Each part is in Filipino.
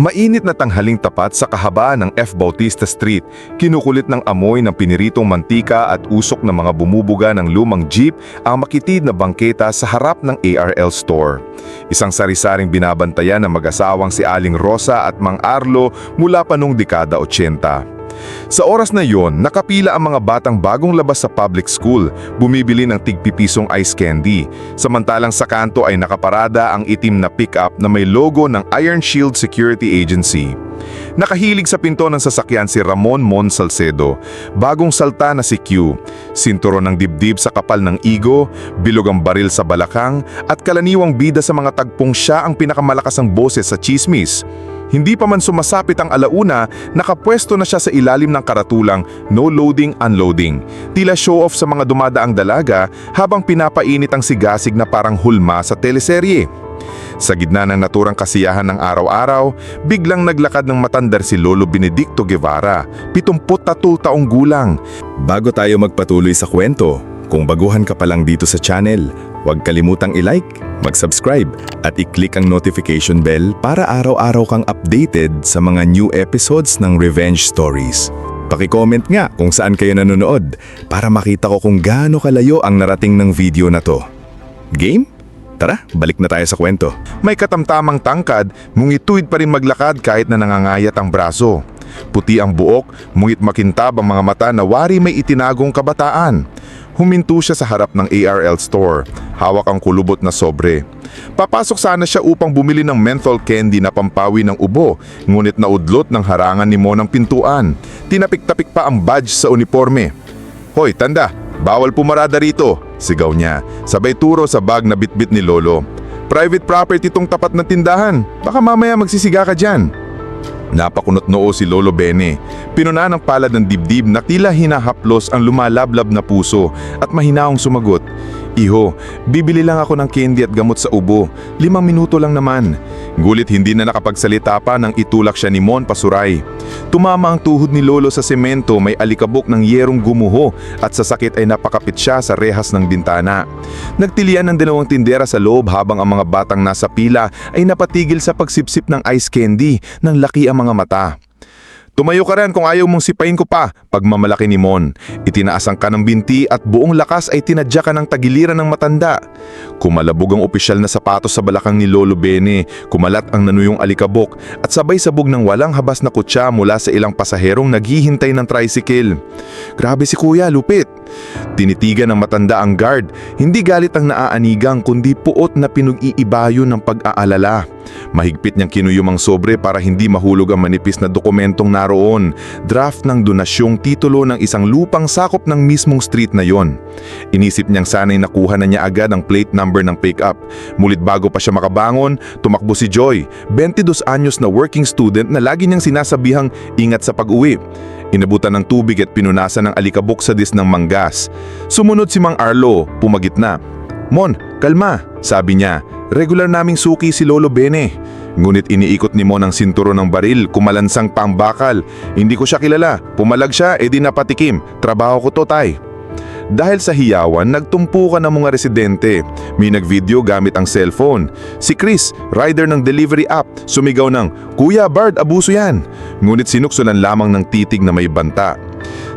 Mainit na tanghaling tapat sa kahabaan ng F. Bautista Street, kinukulit ng amoy ng piniritong mantika at usok ng mga bumubuga ng lumang jeep ang makitid na bangketa sa harap ng ARL store. Isang sari-saring binabantayan ng mag-asawang si Aling Rosa at Mang Arlo mula pa noong dekada 80. Sa oras na yon, nakapila ang mga batang bagong labas sa public school, bumibili ng tigpipisong ice candy. Samantalang sa kanto ay nakaparada ang itim na pickup na may logo ng Iron Shield Security Agency. Nakahilig sa pinto ng sasakyan si Ramon Mon Salcedo, bagong salta na si Q, sinturon ng dibdib sa kapal ng igo, bilog ang baril sa balakang, at kalaniwang bida sa mga tagpong siya ang pinakamalakas ang boses sa chismis. Hindi pa man sumasapit ang alauna, nakapwesto na siya sa ilalim ng karatulang no loading, unloading. Tila show off sa mga dumadaang dalaga habang pinapainit ang sigasig na parang hulma sa teleserye. Sa gitna ng naturang kasiyahan ng araw-araw, biglang naglakad ng matandar si Lolo Benedicto Guevara, 73 taong gulang. Bago tayo magpatuloy sa kwento, kung baguhan ka pa lang dito sa channel, huwag kalimutang i-like, mag-subscribe at i-click ang notification bell para araw-araw kang updated sa mga new episodes ng Revenge Stories. Paki-comment nga kung saan kayo nanonood para makita ko kung gaano kalayo ang narating ng video na to. Game? Tara, balik na tayo sa kwento. May katamtamang tangkad, mungituid pa rin maglakad kahit na nangangayat ang braso. Puti ang buok, mungit makintab ang mga mata na wari may itinagong kabataan. Huminto siya sa harap ng ARL store. Hawak ang kulubot na sobre. Papasok sana siya upang bumili ng menthol candy na pampawi ng ubo, ngunit naudlot ng harangan ni Mo ng pintuan. Tinapik-tapik pa ang badge sa uniforme. Hoy, tanda, bawal pumarada rito, sigaw niya. Sabay turo sa bag na bitbit ni Lolo. Private property tong tapat na tindahan. Baka mamaya magsisiga ka dyan. Napakunot noo si Lolo Bene. Pinuna ng palad ng dibdib na tila hinahaplos ang lumalablab na puso at mahinaong sumagot. Iho, bibili lang ako ng candy at gamot sa ubo. Limang minuto lang naman. Gulit hindi na nakapagsalita pa nang itulak siya ni Mon pasuray. Tumama ang tuhod ni Lolo sa semento may alikabok ng yerong gumuho at sa sakit ay napakapit siya sa rehas ng bintana. Nagtilian ng dalawang tindera sa loob habang ang mga batang nasa pila ay napatigil sa pagsipsip ng ice candy nang laki ang mga mata. Tumayo ka rin kung ayaw mong sipain ko pa, pagmamalaki ni Mon. Itinaas ang kanang binti at buong lakas ay tinadya ka ng tagiliran ng matanda. Kumalabog ang opisyal na sapatos sa balakang ni Lolo Bene, kumalat ang nanuyong alikabok at sabay sabog ng walang habas na kutsa mula sa ilang pasaherong naghihintay ng tricycle. Grabe si kuya, lupit. Tinitigan ng matanda ang guard, hindi galit ang naaanigang kundi puot na pinag-iibayo ng pag-aalala. Mahigpit niyang kinuyom ang sobre para hindi mahulog ang manipis na dokumentong naroon, draft ng donasyong titulo ng isang lupang sakop ng mismong street na yon. Inisip niyang sana'y nakuha na niya agad ang plate number ng pickup. Mulit bago pa siya makabangon, tumakbo si Joy, 22 anyos na working student na lagi niyang sinasabihang ingat sa pag-uwi. Inabutan ng tubig at pinunasan ng alikabok sa dis ng manggas. Sumunod si Mang Arlo, pumagit na. Mon, kalma, sabi niya. Regular naming suki si Lolo Bene. Ngunit iniikot ni Mon ang sinturo ng baril, kumalansang pang bakal. Hindi ko siya kilala. Pumalag siya, edi napatikim. Trabaho ko to, tay. Dahil sa hiyawan, nagtumpukan ng mga residente. May nagvideo gamit ang cellphone. Si Chris, rider ng delivery app, sumigaw ng, Kuya Bard, abuso yan. Ngunit sinuksulan lamang ng titig na may banta.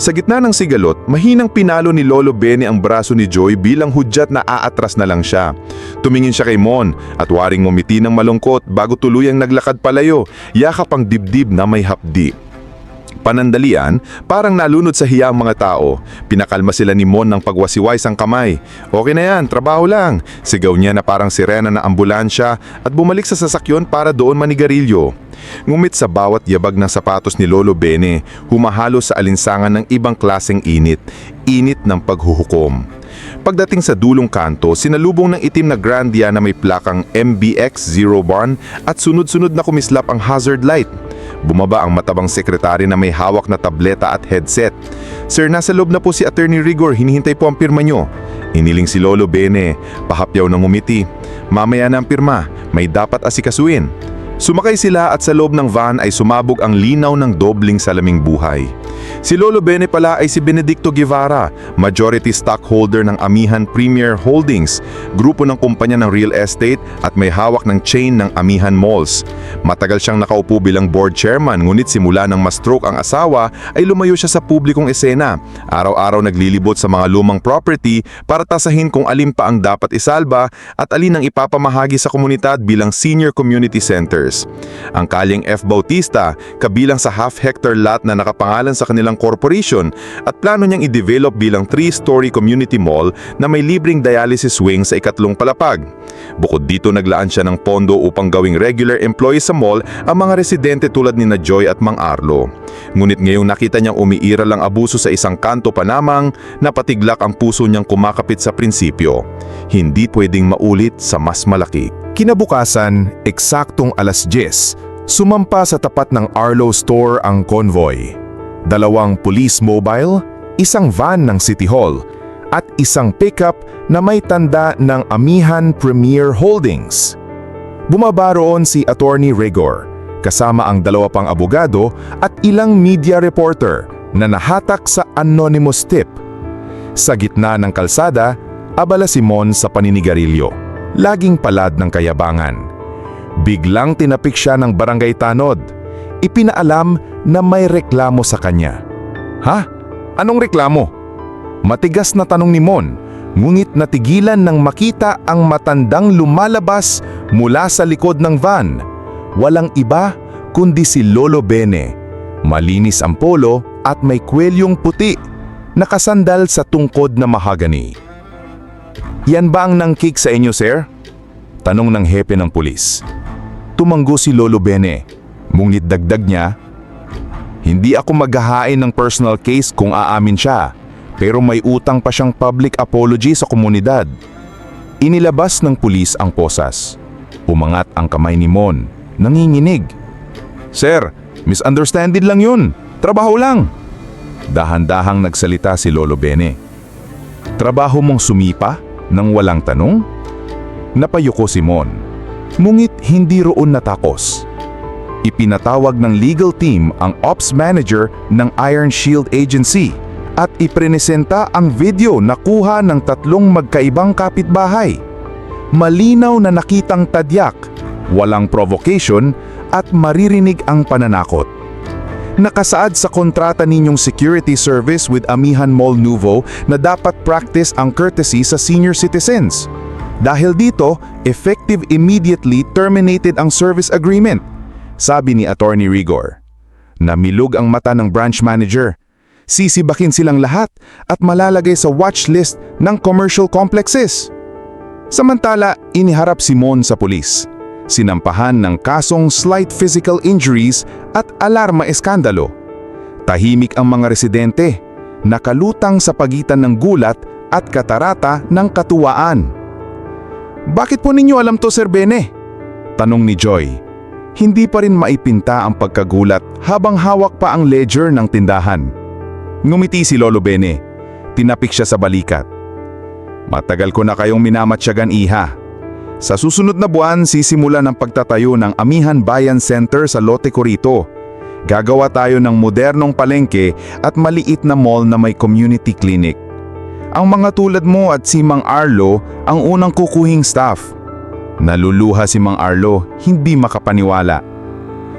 Sa gitna ng sigalot, mahinang pinalo ni Lolo Benny ang braso ni Joy bilang hudyat na aatras na lang siya. Tumingin siya kay Mon at waring ngumiti ng malungkot bago tuluyang naglakad palayo, yakap ang dibdib na may hapdi. Panandalian, parang nalunod sa hiya ang mga tao. Pinakalma sila ni Mon ng pagwasiwais ang kamay. Okay na yan, trabaho lang. Sigaw niya na parang sirena na ambulansya at bumalik sa sasakyon para doon manigarilyo. Ngumit sa bawat yabag ng sapatos ni Lolo Bene, humahalo sa alinsangan ng ibang klaseng init, init ng paghuhukom. Pagdating sa dulong kanto, sinalubong ng itim na Grandia na may plakang MBX Zero Barn at sunod-sunod na kumislap ang hazard light. Bumaba ang matabang sekretary na may hawak na tableta at headset. Sir, nasa loob na po si Attorney Rigor, hinihintay po ang pirma nyo. Iniling si Lolo Bene, pahapyaw ng umiti. Mamaya na ang pirma, may dapat asikasuin. Sumakay sila at sa loob ng van ay sumabog ang linaw ng dobling salaming buhay. Si Lolo Bene pala ay si Benedicto Guevara, majority stockholder ng Amihan Premier Holdings, grupo ng kumpanya ng real estate at may hawak ng chain ng Amihan Malls. Matagal siyang nakaupo bilang board chairman ngunit simula nang ma-stroke ang asawa ay lumayo siya sa publikong esena. Araw-araw naglilibot sa mga lumang property para tasahin kung alin pa ang dapat isalba at alin ang ipapamahagi sa komunidad bilang senior community centers. Ang kalyeng F. Bautista, kabilang sa half-hectare lot na nakapangalan sa kanilang corporation at plano niyang i-develop bilang three-story community mall na may libreng dialysis wing sa ikatlong palapag. Bukod dito naglaan siya ng pondo upang gawing regular employee sa mall ang mga residente tulad ni na Joy at Mang Arlo. Ngunit ngayong nakita niyang umiiral ang abuso sa isang kanto pa namang, napatiglak ang puso niyang kumakapit sa prinsipyo. Hindi pwedeng maulit sa mas malaki. Kinabukasan, eksaktong alas 10, sumampa sa tapat ng Arlo Store ang convoy. Dalawang police mobile, isang van ng City Hall, at isang pickup na may tanda ng Amihan Premier Holdings. Bumaba roon si Attorney Rigor, kasama ang dalawa pang abogado at ilang media reporter na nahatak sa anonymous tip. Sa gitna ng kalsada, abala si Mon sa paninigarilyo, laging palad ng kayabangan. Biglang tinapik siya ng barangay tanod. Ipinaalam na may reklamo sa kanya. Ha? Anong reklamo? Matigas na tanong ni Mon, ngunit natigilan nang makita ang matandang lumalabas mula sa likod ng van. Walang iba kundi si Lolo Bene. Malinis ang polo at may kwelyong puti, nakasandal sa tungkod na mahagani. Yan ba ang nangkik sa inyo, sir? Tanong ng hepe ng pulis. Tumanggo si Lolo Bene. Ngunit dagdag niya, Hindi ako maghahain ng personal case kung aamin siya, pero may utang pa siyang public apology sa komunidad. Inilabas ng pulis ang posas. Umangat ang kamay ni Mon, nanginginig. Sir, misunderstanding lang yun. Trabaho lang. Dahan-dahang nagsalita si Lolo Bene. Trabaho mong sumipa nang walang tanong? Napayuko si Mon. Ngunit hindi roon natakos. Ipinatawag ng legal team ang ops manager ng Iron Shield Agency at iprenesenta ang video na kuha ng tatlong magkaibang kapitbahay. Malinaw na nakitang tadyak, walang provocation at maririnig ang pananakot. Nakasaad sa kontrata ninyong security service with Amihan Mall Nuvo na dapat practice ang courtesy sa senior citizens. Dahil dito, effective immediately terminated ang service agreement, sabi ni Attorney Rigor. Namilog ang mata ng branch manager. Sisibakin silang lahat at malalagay sa watch list ng commercial complexes. Samantala, iniharap si Mon sa pulis. Sinampahan ng kasong slight physical injuries at alarma eskandalo. Tahimik ang mga residente, nakalutang sa pagitan ng gulat at katarata ng katuwaan. Bakit po ninyo alam to, Sir Bene? Tanong ni Joy. Hindi pa rin maipinta ang pagkagulat habang hawak pa ang ledger ng tindahan. Ngumiti si Lolo Bene. Tinapik siya sa balikat. Matagal ko na kayong minamatyagan iha. Sa susunod na buwan, sisimula ng pagtatayo ng Amihan Bayan Center sa Lote Corito. Gagawa tayo ng modernong palengke at maliit na mall na may community clinic. Ang mga tulad mo at si Mang Arlo ang unang kukuhing staff. Naluluha si Mang Arlo, hindi makapaniwala.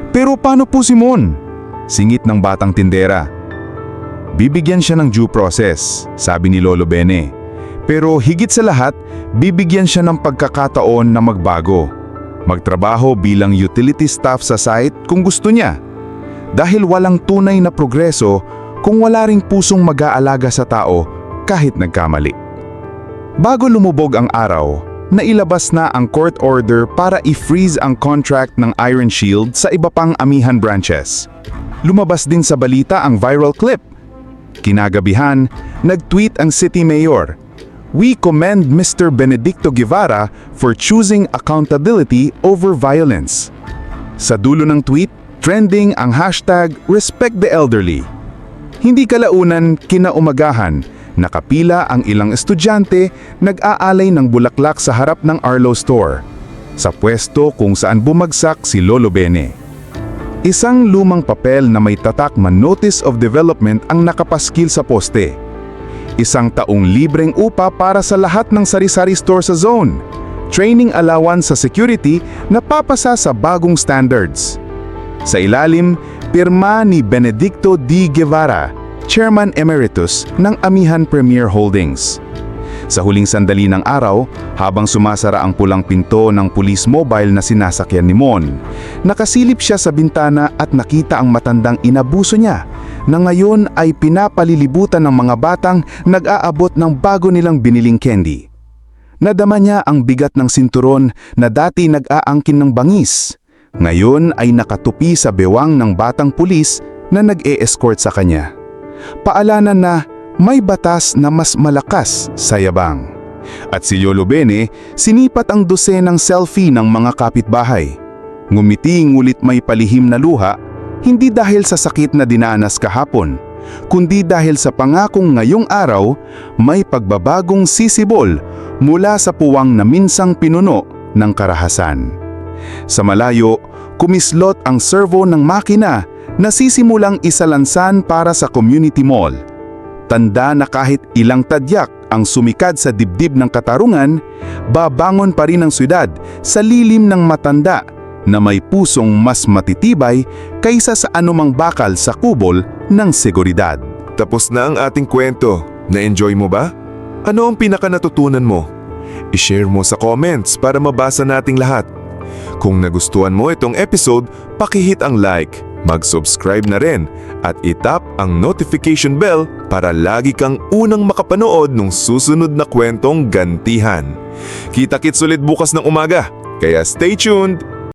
Pero paano po si Mon? Singit ng batang tindera. Bibigyan siya ng due process, sabi ni Lolo Bene. Pero higit sa lahat, bibigyan siya ng pagkakataon na magbago. Magtrabaho bilang utility staff sa site kung gusto niya. Dahil walang tunay na progreso kung wala ring pusong mag-aalaga sa tao kahit nagkamali. Bago lumubog ang araw, nailabas na ang court order para i-freeze ang contract ng Iron Shield sa iba pang amihan branches. Lumabas din sa balita ang viral clip. Kinagabihan, nag-tweet ang city mayor, We commend Mr. Benedicto Guevara for choosing accountability over violence. Sa dulo ng tweet, trending ang hashtag Respect the Elderly. Hindi kalaunan, kinaumagahan, nakapila ang ilang estudyante nag-aalay ng bulaklak sa harap ng Arlo Store, sa pwesto kung saan bumagsak si Lolo Bene. Isang lumang papel na may tatak na Notice of Development ang nakapaskil sa poste. Isang taong libreng upa para sa lahat ng sari-sari store sa zone. Training allowance sa security na papasa sa bagong standards. Sa ilalim, pirma ni Benedicto D. Guevara, Chairman Emeritus ng Amihan Premier Holdings. Sa huling sandali ng araw, habang sumasara ang pulang pinto ng police mobile na sinasakyan ni Mon, nakasilip siya sa bintana at nakita ang matandang inabuso niya na ngayon ay pinapalilibutan ng mga batang nag-aabot ng bago nilang biniling candy. Nadama niya ang bigat ng sinturon na dati nag-aangkin ng bangis. Ngayon ay nakatupi sa bewang ng batang pulis na nag-e-escort sa kanya. Paalanan na may batas na mas malakas sa yabang. At si Yolo Bene, sinipat ang dosenang selfie ng mga kapitbahay. Ngumiti ngulit may palihim na luha, hindi dahil sa sakit na dinanas kahapon, kundi dahil sa pangakong ngayong araw may pagbabagong sisibol mula sa puwang na minsang pinuno ng karahasan. Sa malayo, kumislot ang servo ng makina na sisimulang isalansan para sa community mall. Tanda na kahit ilang tadyak ang sumikad sa dibdib ng katarungan, babangon pa rin ang syudad sa lilim ng matanda na may pusong mas matitibay kaysa sa anumang bakal sa kubol ng seguridad. Tapos na ang ating kwento. Na-enjoy mo ba? Ano ang pinaka natutunan mo? I-share mo sa comments para mabasa nating lahat. Kung nagustuhan mo itong episode, pakihit ang like, mag-subscribe na rin at itap ang notification bell para lagi kang unang makapanood ng susunod na kwentong gantihan. Kita-kits ulit bukas ng umaga, kaya stay tuned!